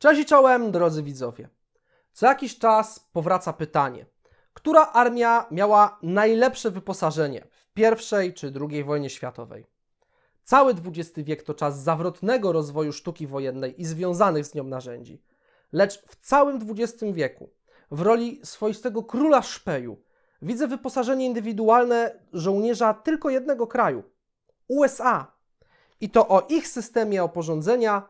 Cześć i czołem, drodzy widzowie. Co jakiś czas powraca pytanie, która armia miała najlepsze wyposażenie w I czy II wojnie światowej? Cały XX wiek to czas zawrotnego rozwoju sztuki wojennej i związanych z nią narzędzi. Lecz w całym XX wieku, w roli swoistego króla szpeju, widzę wyposażenie indywidualne żołnierza tylko jednego kraju USA. I to o ich systemie oporządzenia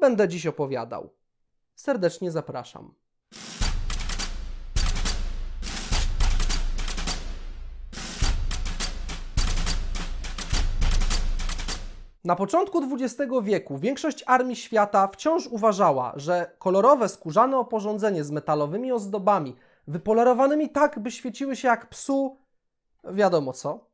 będę dziś opowiadał. Serdecznie zapraszam. Na początku XX wieku większość armii świata wciąż uważała, że kolorowe skórzane oporządzenie z metalowymi ozdobami, wypolerowanymi tak, by świeciły się jak psu, wiadomo co,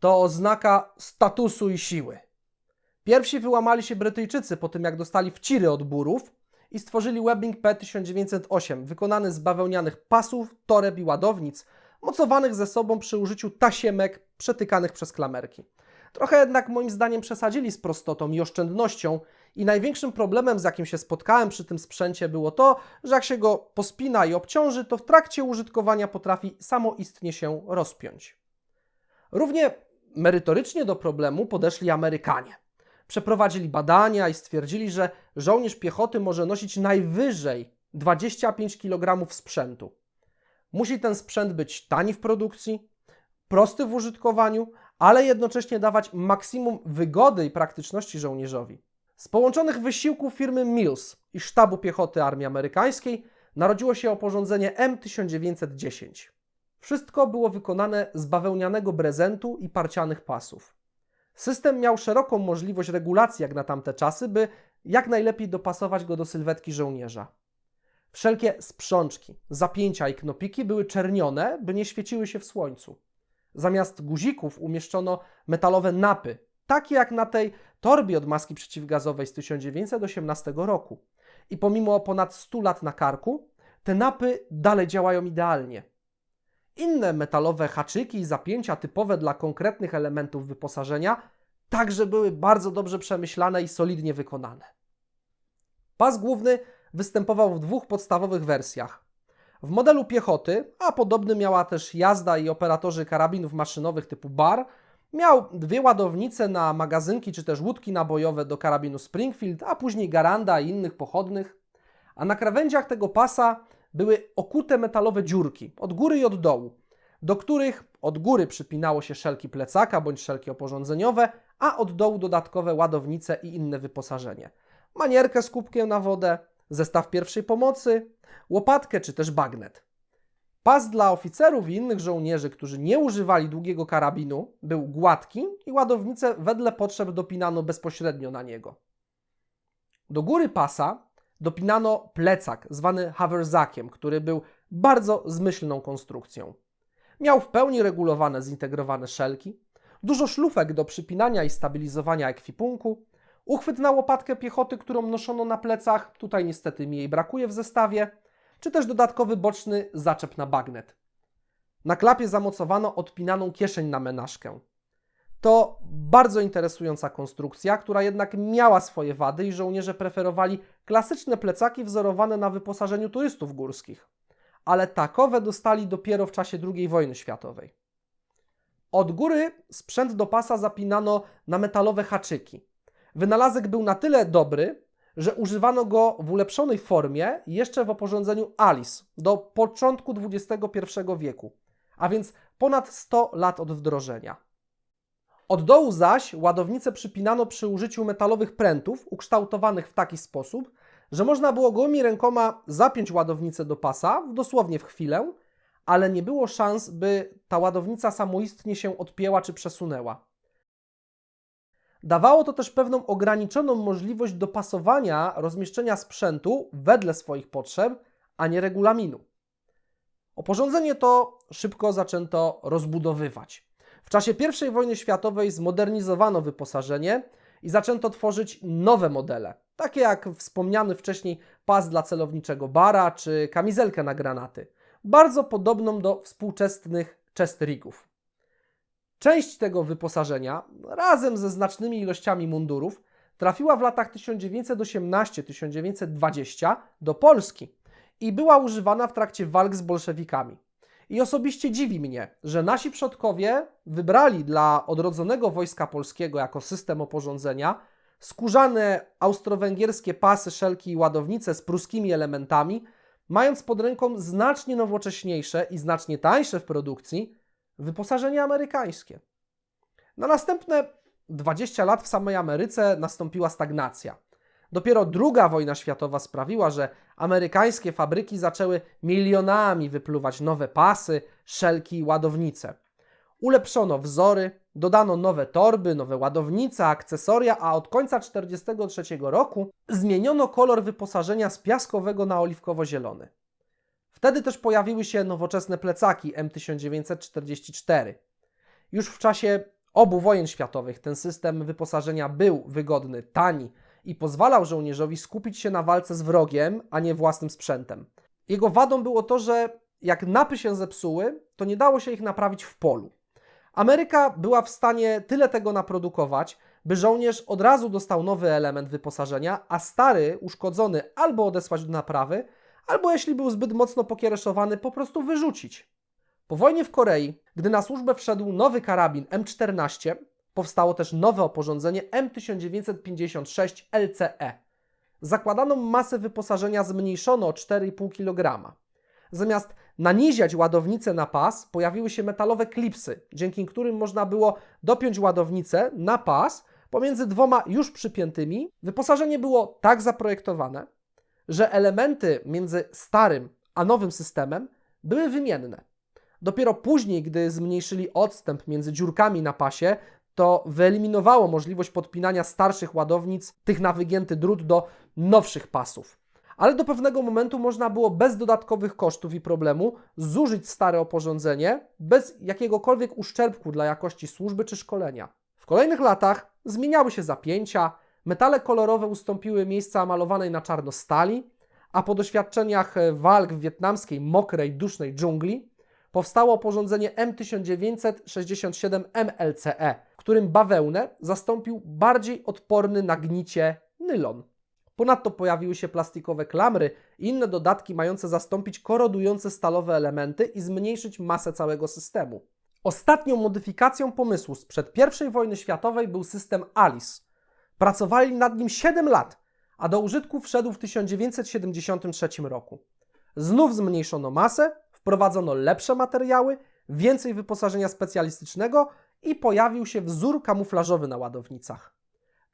to oznaka statusu i siły. Pierwsi wyłamali się Brytyjczycy po tym, jak dostali wciry od burów i stworzyli Webbing P1908, wykonany z bawełnianych pasów, toreb i ładownic, mocowanych ze sobą przy użyciu tasiemek przetykanych przez klamerki. Trochę jednak moim zdaniem przesadzili z prostotą i oszczędnością i największym problemem, z jakim się spotkałem przy tym sprzęcie było to, że jak się go pospina i obciąży, to w trakcie użytkowania potrafi samoistnie się rozpiąć. Równie merytorycznie do problemu podeszli Amerykanie. Przeprowadzili badania i stwierdzili, że żołnierz piechoty może nosić najwyżej 25 kg sprzętu. Musi ten sprzęt być tani w produkcji, prosty w użytkowaniu, ale jednocześnie dawać maksimum wygody i praktyczności żołnierzowi. Z połączonych wysiłków firmy Mills i sztabu piechoty armii amerykańskiej narodziło się oporządzenie M1910. Wszystko było wykonane z bawełnianego brezentu i parcianych pasów. System miał szeroką możliwość regulacji jak na tamte czasy, by jak najlepiej dopasować go do sylwetki żołnierza. Wszelkie sprzączki, zapięcia i knopiki były czernione, by nie świeciły się w słońcu. Zamiast guzików umieszczono metalowe napy, takie jak na tej torbie od maski przeciwgazowej z 1918 roku. I pomimo ponad 100 lat na karku, te napy dalej działają idealnie. Inne metalowe haczyki i zapięcia typowe dla konkretnych elementów wyposażenia także były bardzo dobrze przemyślane i solidnie wykonane. Pas główny występował w dwóch podstawowych wersjach. W modelu piechoty, a podobny miała też jazda i operatorzy karabinów maszynowych typu BAR, miał dwie ładownice na magazynki czy też łódki nabojowe do karabinu Springfield, a później Garanda i innych pochodnych. A na krawędziach tego pasa były okute metalowe dziurki od góry i od dołu, do których od góry przypinało się szelki plecaka bądź szelki oporządzeniowe, a od dołu dodatkowe ładownice i inne wyposażenie. Manierkę z kubkiem na wodę, zestaw pierwszej pomocy, łopatkę czy też bagnet. Pas dla oficerów i innych żołnierzy, którzy nie używali długiego karabinu, był gładki i ładownicę wedle potrzeb dopinano bezpośrednio na niego. Do góry pasa dopinano plecak zwany hawerzakiem, który był bardzo zmyślną konstrukcją. Miał w pełni regulowane zintegrowane szelki, dużo szlufek do przypinania i stabilizowania ekwipunku, uchwyt na łopatkę piechoty, którą noszono na plecach, tutaj niestety mi jej brakuje w zestawie, czy też dodatkowy boczny zaczep na bagnet. Na klapie zamocowano odpinaną kieszeń na menażkę. To bardzo interesująca konstrukcja, która jednak miała swoje wady i żołnierze preferowali klasyczne plecaki wzorowane na wyposażeniu turystów górskich. Ale takowe dostali dopiero w czasie II wojny światowej. Od góry sprzęt do pasa zapinano na metalowe haczyki. Wynalazek był na tyle dobry, że używano go w ulepszonej formie jeszcze w oporządzeniu Alice do początku XXI wieku, a więc ponad 100 lat od wdrożenia. Od dołu zaś ładownicę przypinano przy użyciu metalowych prętów ukształtowanych w taki sposób, że można było gołymi rękoma zapiąć ładownicę do pasa dosłownie w chwilę, ale nie było szans, by ta ładownica samoistnie się odpięła czy przesunęła. Dawało to też pewną ograniczoną możliwość dopasowania rozmieszczenia sprzętu wedle swoich potrzeb, a nie regulaminu. Oporządzenie to szybko zaczęto rozbudowywać. W czasie I wojny światowej zmodernizowano wyposażenie i zaczęto tworzyć nowe modele, takie jak wspomniany wcześniej pas dla celowniczego bara czy kamizelkę na granaty, bardzo podobną do współczesnych chest rigów. Część tego wyposażenia, razem ze znacznymi ilościami mundurów, trafiła w latach 1918-1920 do Polski i była używana w trakcie walk z bolszewikami. I osobiście dziwi mnie, że nasi przodkowie wybrali dla odrodzonego wojska polskiego jako system oporządzenia skórzane austro-węgierskie pasy, szelki i ładownice z pruskimi elementami, mając pod ręką znacznie nowocześniejsze i znacznie tańsze w produkcji wyposażenie amerykańskie. Na następne 20 lat w samej Ameryce nastąpiła stagnacja. Dopiero II wojna światowa sprawiła, że amerykańskie fabryki zaczęły milionami wypluwać nowe pasy, szelki i ładownice. Ulepszono wzory, dodano nowe torby, nowe ładownice, akcesoria, a od końca 1943 roku zmieniono kolor wyposażenia z piaskowego na oliwkowo-zielony. Wtedy też pojawiły się nowoczesne plecaki M1944. Już w czasie obu wojen światowych ten system wyposażenia był wygodny, tani i pozwalał żołnierzowi skupić się na walce z wrogiem, a nie własnym sprzętem. Jego wadą było to, że jak napy się zepsuły, to nie dało się ich naprawić w polu. Ameryka była w stanie tyle tego naprodukować, by żołnierz od razu dostał nowy element wyposażenia, a stary, uszkodzony albo odesłać do naprawy, albo jeśli był zbyt mocno pokiereszowany, po prostu wyrzucić. Po wojnie w Korei, gdy na służbę wszedł nowy karabin M14, powstało też nowe oporządzenie M1956 LCE. Zakładaną masę wyposażenia zmniejszono o 4,5 kg. Zamiast naniziać ładownicę na pas, pojawiły się metalowe klipsy, dzięki którym można było dopiąć ładownicę na pas pomiędzy dwoma już przypiętymi. Wyposażenie było tak zaprojektowane, że elementy między starym a nowym systemem były wymienne. Dopiero później, gdy zmniejszyli odstęp między dziurkami na pasie, to wyeliminowało możliwość podpinania starszych ładownic, tych na wygięty drut, do nowszych pasów. Ale do pewnego momentu można było bez dodatkowych kosztów i problemu zużyć stare oporządzenie bez jakiegokolwiek uszczerbku dla jakości służby czy szkolenia. W kolejnych latach zmieniały się zapięcia, metale kolorowe ustąpiły miejsca malowanej na czarno stali, a po doświadczeniach walk w wietnamskiej mokrej, dusznej dżungli powstało oporządzenie M1967 MLCE, którym bawełnę zastąpił bardziej odporny na gnicie nylon. Ponadto pojawiły się plastikowe klamry i inne dodatki mające zastąpić korodujące stalowe elementy i zmniejszyć masę całego systemu. Ostatnią modyfikacją pomysłu sprzed I wojny światowej był system ALICE. Pracowali nad nim 7 lat, a do użytku wszedł w 1973 roku. Znów zmniejszono masę, wprowadzono lepsze materiały, więcej wyposażenia specjalistycznego i pojawił się wzór kamuflażowy na ładownicach.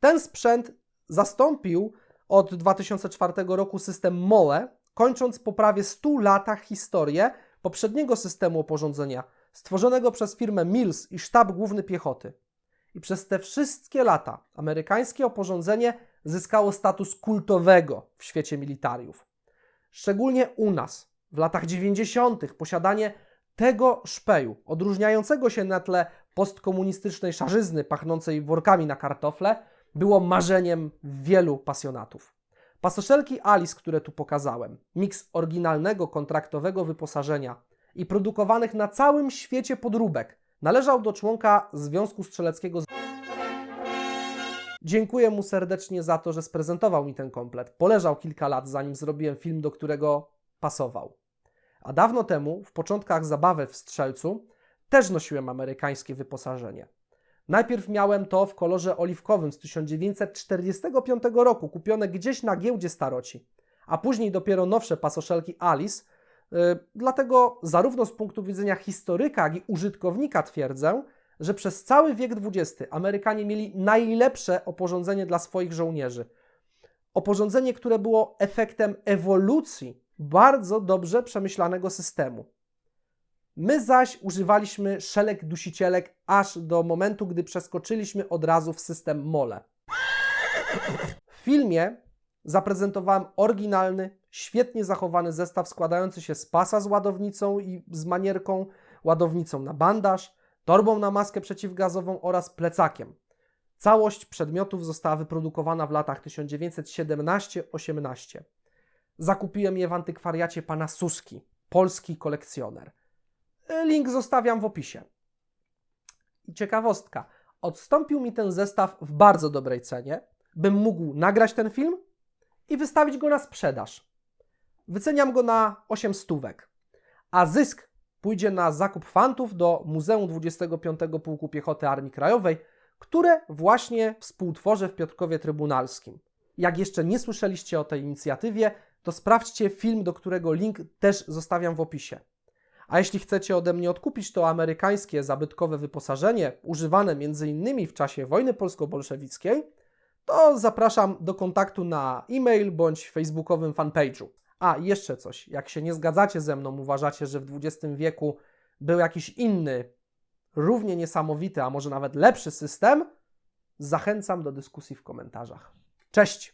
Ten sprzęt zastąpił od 2004 roku system MOLE, kończąc po prawie 100 latach historię poprzedniego systemu oporządzenia, stworzonego przez firmę Mills i Sztab Główny Piechoty. I przez te wszystkie lata amerykańskie oporządzenie zyskało status kultowego w świecie militariów. Szczególnie u nas, w latach 90., posiadanie tego szpeju, odróżniającego się na tle postkomunistycznej szarzyzny pachnącej workami na kartofle, było marzeniem wielu pasjonatów. Pasoszelki Alice, które tu pokazałem, miks oryginalnego kontraktowego wyposażenia i produkowanych na całym świecie podróbek, należał do członka Związku Strzeleckiego. Dziękuję mu serdecznie za to, że sprezentował mi ten komplet. Poleżał kilka lat, zanim zrobiłem film, do którego pasował. A dawno temu, w początkach zabawy w strzelcu, też nosiłem amerykańskie wyposażenie. Najpierw miałem to w kolorze oliwkowym z 1945 roku, kupione gdzieś na giełdzie staroci, a później dopiero nowsze pasoszelki Alice. Yy, dlatego zarówno z punktu widzenia historyka, jak i użytkownika twierdzę, że przez cały wiek XX Amerykanie mieli najlepsze oporządzenie dla swoich żołnierzy. Oporządzenie, które było efektem ewolucji bardzo dobrze przemyślanego systemu. My zaś używaliśmy szelek dusicielek aż do momentu, gdy przeskoczyliśmy od razu w system MOLE. W filmie zaprezentowałem oryginalny, świetnie zachowany zestaw składający się z pasa z ładownicą i z manierką, ładownicą na bandaż, torbą na maskę przeciwgazową oraz plecakiem. Całość przedmiotów została wyprodukowana w latach 1917-18. Zakupiłem je w antykwariacie pana Suski, polski kolekcjoner. Link zostawiam w opisie. Ciekawostka. Odstąpił mi ten zestaw w bardzo dobrej cenie, bym mógł nagrać ten film i wystawić go na sprzedaż. Wyceniam go na 8 stówek, a zysk pójdzie na zakup fantów do Muzeum 25 Pułku Piechoty Armii Krajowej, które właśnie współtworzę w Piotrkowie Trybunalskim. Jak jeszcze nie słyszeliście o tej inicjatywie, to sprawdźcie film, do którego link też zostawiam w opisie. A jeśli chcecie ode mnie odkupić to amerykańskie zabytkowe wyposażenie, używane m.in. w czasie wojny polsko-bolszewickiej, to zapraszam do kontaktu na e-mail bądź facebookowym fanpage'u. A, jeszcze coś. Jak się nie zgadzacie ze mną, uważacie, że w XX wieku był jakiś inny, równie niesamowity, a może nawet lepszy system, zachęcam do dyskusji w komentarzach. Cześć!